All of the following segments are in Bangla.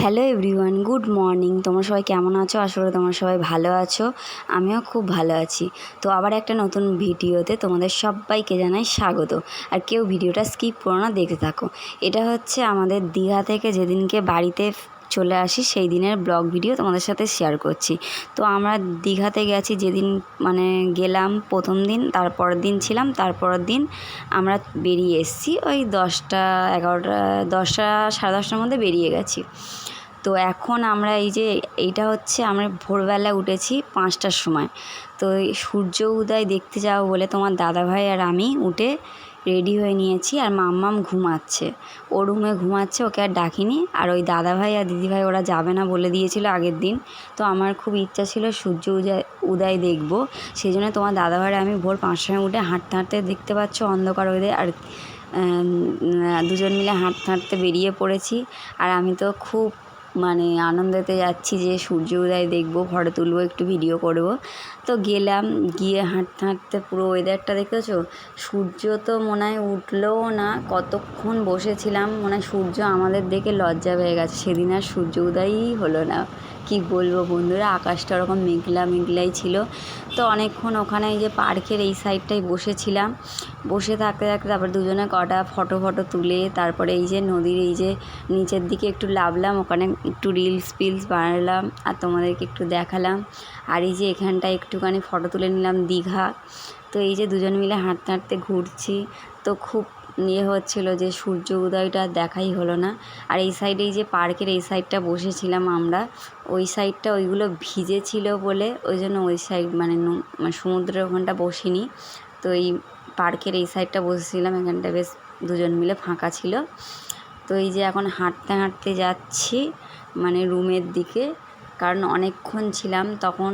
Hello everyone, good morning. তোমরা সবাই কেমন আছো? করি তোমরা সবাই ভালো আছো। আমিও খুব ভালো আছি। তো আবার একটা নতুন ভিডিওতে তোমাদের সবাইকে জানাই স্বাগত। আর কেউ ভিডিওটা স্কিপ করো না, দেখতে থাকো। এটা হচ্ছে আমাদের দীঘা থেকে যেদিনকে বাড়িতে চলে আসি, সেই দিনের ব্লগ ভিডিও তোমাদের সাথে শেয়ার করছি। তো আমরা দীঘাতে গেছি যেদিন মানে গেলাম প্রথম দিন, তারপরের দিন ছিলাম, তারপরের দিন আমরা বেরিয়ে এসেছি। ওই দশটা, এগারোটা, দশটা, সাড়ে দশটার মধ্যে বেরিয়ে গেছি। তো এখন আমরা এই যে এইটা হচ্ছে আমরা ভোরবেলা উঠেছি পাঁচটার সময়। তো সূর্য উদয় দেখতে যাব বলে তোমার দাদাভাই আর আমি উঠে রেডি হয়ে নিয়েছি আর মাম্মাম ঘুমাচ্ছে। ও রুমে ঘুমাচ্ছে, ওকে আর ডাকিনি। আর ওই দাদাভাই আর দিদিভাই ওরা যাবে না বলে দিয়েছিল আগের দিন। তো আমার খুব ইচ্ছা ছিল সূর্য উদয় উদয় দেখব। সেই জন্য তোমার দাদাভাই আমি ভোর পাঁচটার সময় উঠে হাঁটতে হাঁটতে দেখতে পাচ্ছ অন্ধকার ওদের আর দুজন মিলে হাঁটতে হাঁটতে বেরিয়ে পড়েছি। আর আমি তো খুব মানে আনন্দতে যাচ্ছি যে সূর্য উদয় দেখব ফটো তুলবো, একটু ভিডিও করব। তো গেলাম, গিয়ে হাঁটতে হাঁটতে পুরো ওয়েদারটা দেখেছ? সূর্য তো মনে হয় উঠল না, কতক্ষণ বসেছিলাম, মনে হয় সূর্য আমাদের দেখে লজ্জা হয়ে গেছে। সেদিন আর সূর্য উদয়ই হলো না। কি বলব বন্ধুরা? আকাশটা ওরকম মেঘলা মেঘলাই ছিল। তো অনেকক্ষণ ওখানে এই যে পার্কের এই সাইডটায় বসেছিলাম। বসে থাকতে থাকতে তারপর দুজনে কটা ফটো ফটো তুলে তারপরে এই যে নদীর এই যে নিচের দিকে একটু লাভলাম। ওখানে একটু রিলস ফিলস বানালাম আর তোমাদেরকে একটু দেখালাম। আর এই যে এখানটায় একটুখানি ফটো তুলে নিলাম দীঘা। তো এই যে দুজন মিলে হাঁটতে হাঁটতে ঘুরছি। তো খুব ইয়ে হচ্ছিল যে সূর্য উদয়টা দেখাই হলো না। আর এই সাইডে এই যে পার্কের এই সাইডটা বসেছিলাম আমরা, ওই সাইডটা ওইগুলো ভিজে ছিল বলে ওই জন্য ওই সাইড মানে মানে সমুদ্রের ওখানটা বসিনি। তো এই পার্কের এই সাইডটা বসেছিলাম, এখানটা বেশ দুজন মিলে ফাঁকা ছিল। তো এই যে এখন হাঁটতে হাঁটতে যাচ্ছি মানে রুমের দিকে কারণ অনেকক্ষণ ছিলাম তখন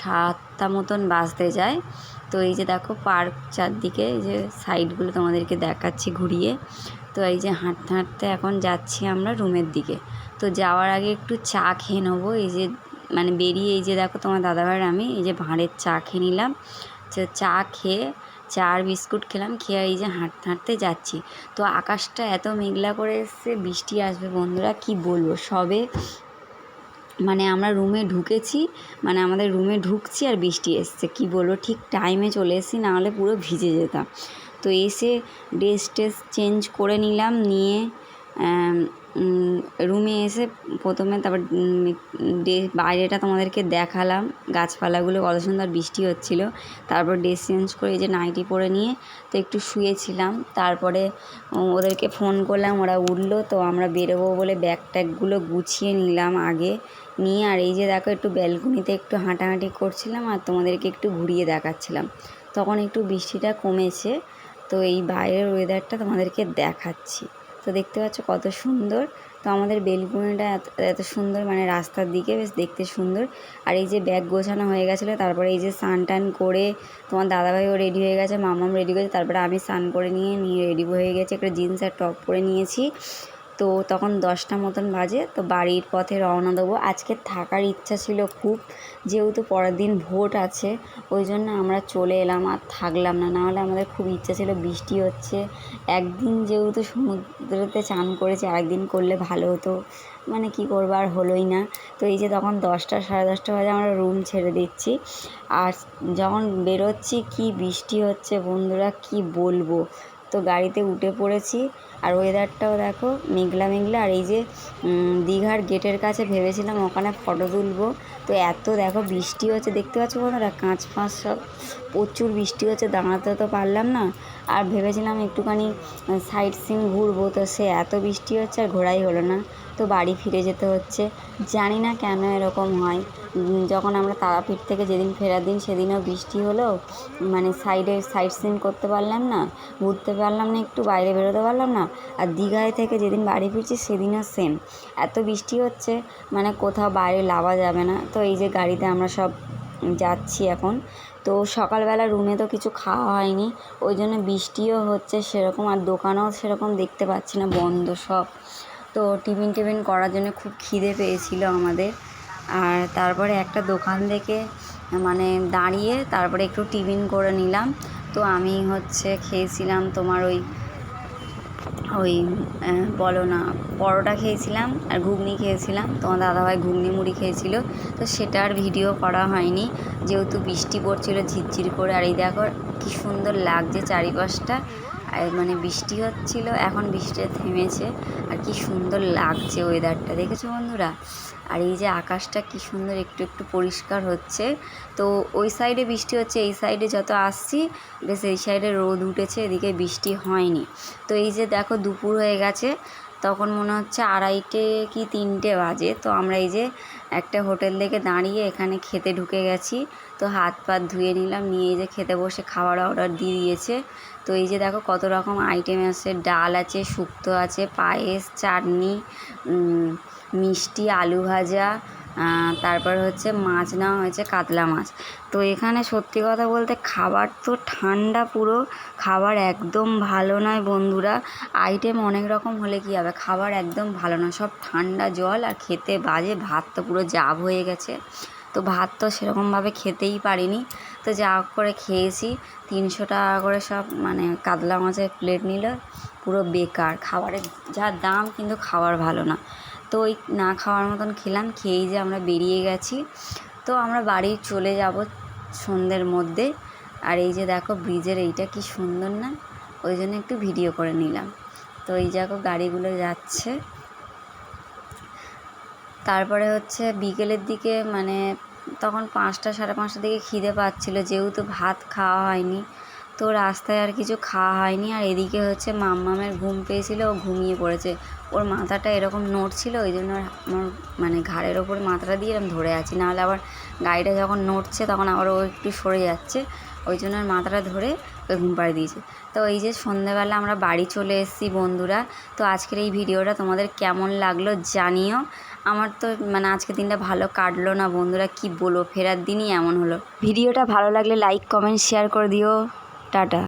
সাতটা মতন বাজতে যায়। তো এই যে দেখো পার্ক চারদিকে, এই যে সাইডগুলো তোমাদেরকে দেখাচ্ছি ঘুরিয়ে। তো এই যে হাঁটতে হাঁটতে এখন যাচ্ছি আমরা রুমের দিকে। তো যাওয়ার আগে একটু চা খেয়ে নেব। এই যে মানে বেরিয়ে এই যে দেখো তোমার দাদাভাইয়ের আমি এই যে ভাঁড়ের চা খেয়ে নিলাম। চা খেয়ে চা আর বিস্কুট খেলাম, খেয়ে এই যে হাঁটতে হাঁটতে যাচ্ছি। তো আকাশটা এত মেঘলা করে এসছে, বৃষ্টি আসবে বন্ধুরা, কি বলব? সবে মানে আমরা রুমে ঢুকেছি মানে আমাদের রুমে ঢুকছি আর বৃষ্টি এসছে। কি বলব, ঠিক টাইমে চলে এসেছি নাহলে পুরো ভিজে যেতাম। তো এসে ড্রেস টেস চেঞ্জ করে নিলাম, নিয়ে রুমে এসে প্রথমে তারপর বাইরেটা তোমাদেরকে দেখালাম। গাছপালাগুলো কত সুন্দর বৃষ্টি হচ্ছিল। তারপর ড্রেস চেঞ্জ করে এই যে নাইটি পরে নিয়ে তো একটু শুয়েছিলাম। তারপরে ওদেরকে ফোন করলাম, ওরা উঠল। তো আমরা বেরোবো বলে ব্যাগ ট্যাগগুলো গুছিয়ে নিলাম আগে নিয়ে। আর এই যে দেখো, একটু ব্যালকনিতে একটু হাঁটাহাঁটি করছিলাম আর তোমাদেরকে একটু ঘুরিয়ে দেখাচ্ছিলাম। তখন একটু বৃষ্টিটা কমেছে। তো এই বাইরের ওয়েদারটা তোমাদেরকে দেখাচ্ছি। তো দেখতে পাচ্ছ কত সুন্দর। তো আমাদের বেলকুনিটা এত সুন্দর মানে রাস্তার দিকে বেশ দেখতে সুন্দর। আর এই যে ব্যাগ গোছানো হয়ে গেছিল, তারপরে এই যে স্নান টান করে তোমার দাদাভাইও রেডি হয়ে গেছে, মামাম রেডি হয়েছে তারপরে আমি স্নান করে নিয়ে নিয়ে রেডি হয়ে গেছি, একটা জিন্স আর টপ পরে নিয়েছি। তো তখন দশটা মতন বাজে, তো বাড়ির পথে রওনা দেবো। আজকে থাকার ইচ্ছা ছিল খুব, যেহেতু পরের দিন ভোট আছে, ওই জন্য আমরা চলে এলাম আর থাকলাম না। নাহলে আমাদের খুব ইচ্ছা ছিল বৃষ্টি হচ্ছে। একদিন যেহেতু সমুদ্রেতে চান করেছে একদিন করলে ভালো হতো। মানে কী করব আর হলোই না। তো এই যে তখন দশটা, সাড়ে দশটা বাজে আমরা রুম ছেড়ে দিচ্ছি। আর যখন বেরোচ্ছি, কি বৃষ্টি হচ্ছে বন্ধুরা, কি বলব? তো গাড়িতে উঠে পড়েছি। আর ওয়েদারটাও দেখো মেঘলা মেঘলা। আর এই যে দীঘার গেটের কাছে ভেবেছিলাম ওখানে ফটো তুলবো। তো এত দেখো বৃষ্টি হচ্ছে, দেখতে পাচ্ছ বন্ধুরা? কাঁচ ফাঁচ সব, প্রচুর বৃষ্টি হচ্ছে, দাঁড়াতে তো পারলাম না। আর ভেবেছিলাম একটুখানি সাইট সিন ঘুরবো, তো সে এত বৃষ্টি হচ্ছে আর ঘোরাই হলো না। তো বাড়ি ফিরে যেতে হচ্ছে। জানি না কেন এরকম হয়। যখন আমরা তারাপীঠ থেকে যেদিন ফেরার দিন, সেদিনও বৃষ্টি হলো। মানে সাইডে সাইট সিন করতে পারলাম না, ঘুরতে পারলাম না, একটু বাইরে বেরোতে পারলাম না। আর দীঘায় থেকে যেদিন বাড়ি ফিরছি সেদিনও সেম এত বৃষ্টি হচ্ছে মানে কোথাও বাইরে লাভা যাবে না। তো এই যে গাড়িতে আমরা সব যাচ্ছি এখন। তো সকালবেলা রুমে তো কিছু খাওয়া হয়নি, ওই জন্য বৃষ্টিও হচ্ছে সেরকম আর দোকানও সেরকম দেখতে পাচ্ছি না, বন্ধ সব। তো টিফিন টিফিন করার জন্য খুব খিদে পেয়েছিল আমাদের। আর তারপরে একটা দোকান থেকে মানে দাঁড়িয়ে তারপরে একটু টিফিন করে নিলাম। তো আমি হচ্ছে খেয়েছিলাম তোমার ওই ওই বলো না, পরোটা খেয়েছিলাম আর ঘুগনি খেয়েছিলাম। তোমার দাদাভাই ঘুগনি মুড়ি খেয়েছিল, তো সেটা আর ভিডিও করা হয়নি। যেহেতু বৃষ্টি পড়ছিল, ঝিরঝির করে, আর এই দেখো কী সুন্দর লাগছে চারিপাশটা। মানে বৃষ্টি হচ্ছিল, এখন বৃষ্টিটা থেমেছে। আর কি সুন্দর লাগছে ওয়েদারটা দেখেছ বন্ধুরা? আর এই যে আকাশটা কি সুন্দর, একটু একটু পরিষ্কার হচ্ছে। তো ওই সাইডে বৃষ্টি হচ্ছে, এই সাইডে যত আসছি, বেশ এই সাইডে রোদ উঠেছে, এদিকে বৃষ্টি হয়নি। তো এই যে দেখো, দুপুর হয়ে গেছে। তখন মনে হচ্ছে আড়াইটে কি তিনটে বাজে। তো আমরা এই যে একটা হোটেল থেকে দাঁড়িয়ে এখানে খেতে ঢুকে গেছি। তো হাত পাত ধুয়ে নিলাম, নিয়ে এই যে খেতে বসে খাবার অর্ডার দিয়ে দিয়েছে। তো এই যে দেখো কত রকম আইটেম আছে, ডাল আছে, শুক্তো আছে, পায়েস, চাটনি মিষ্টি, আলু ভাজা তারপর হচ্ছে মাছ নেওয়া হয়েছে, কাতলা মাছ। তো এখানে সত্যি কথা বলতে খাবার তো ঠান্ডা পুরো, খাবার একদম ভালো নয় বন্ধুরা। আইটেম অনেক রকম হলে কী হবে? খাবার একদম ভালো নয়, সব ঠান্ডা জল আর খেতে বাজে, ভাত তো পুরো জাব হয়ে গেছে। তো ভাত তো সেরকমভাবে খেতেই পারিনি। তো যা করে খেয়েছি, তিনশো টাকা করে সব মানে কাতলা মাছের প্লেট নিল, পুরো বেকার। খাবারের যা দাম কিন্তু খাবার ভালো না। তো ওই না খাওয়ার মতন খেলাম, খেয়েই যে আমরা বেরিয়ে গেছি। তো আমরা বাড়ি চলে যাব সন্ধ্যের মধ্যে। আর এই যে দেখো ব্রিজের এইটা কি সুন্দর না? ওই জন্য একটু ভিডিও করে নিলাম। তো এই দেখো গাড়িগুলো যাচ্ছে। তারপরে হচ্ছে বিকেলের দিকে মানে তখন পাঁচটা, সাড়ে পাঁচটার দিকে খিদে পাচ্ছিল, যেহেতু ভাত খাওয়া হয়নি। তো রাস্তায় আর কিছু খাওয়া হয়নি। আর এদিকে হচ্ছে মাম্মামের ঘুম পেয়েছিল, ও ঘুমিয়ে পড়েছে। ওর মাথাটা এরকম নড়ছিল ওই জন্য আমার মানে ঘাড়ের ওপর মাথাটা দিয়ে এরকম ধরে আছি। নাহলে আবার গাড়িটা যখন নড়ছে তখন আবার ও একটু সরে যাচ্ছে। ওই জন্য ওর মাথাটা ধরে ওকে ঘুম পাড়িয়ে দিয়েছে। তো এই যে সন্ধেবেলা আমরা বাড়ি চলে এসেছি বন্ধুরা, তো আজকের এই ভিডিওটা তোমাদের কেমন লাগল জানিও। আমার তো মানে আজকে দিনটা ভালো কাটলো না বন্ধুরা, কি বলো ফেরার দিনই এমন হলো। ভিডিওটা ভালো লাগলে লাইক কমেন্ট শেয়ার করে দিও। টাটা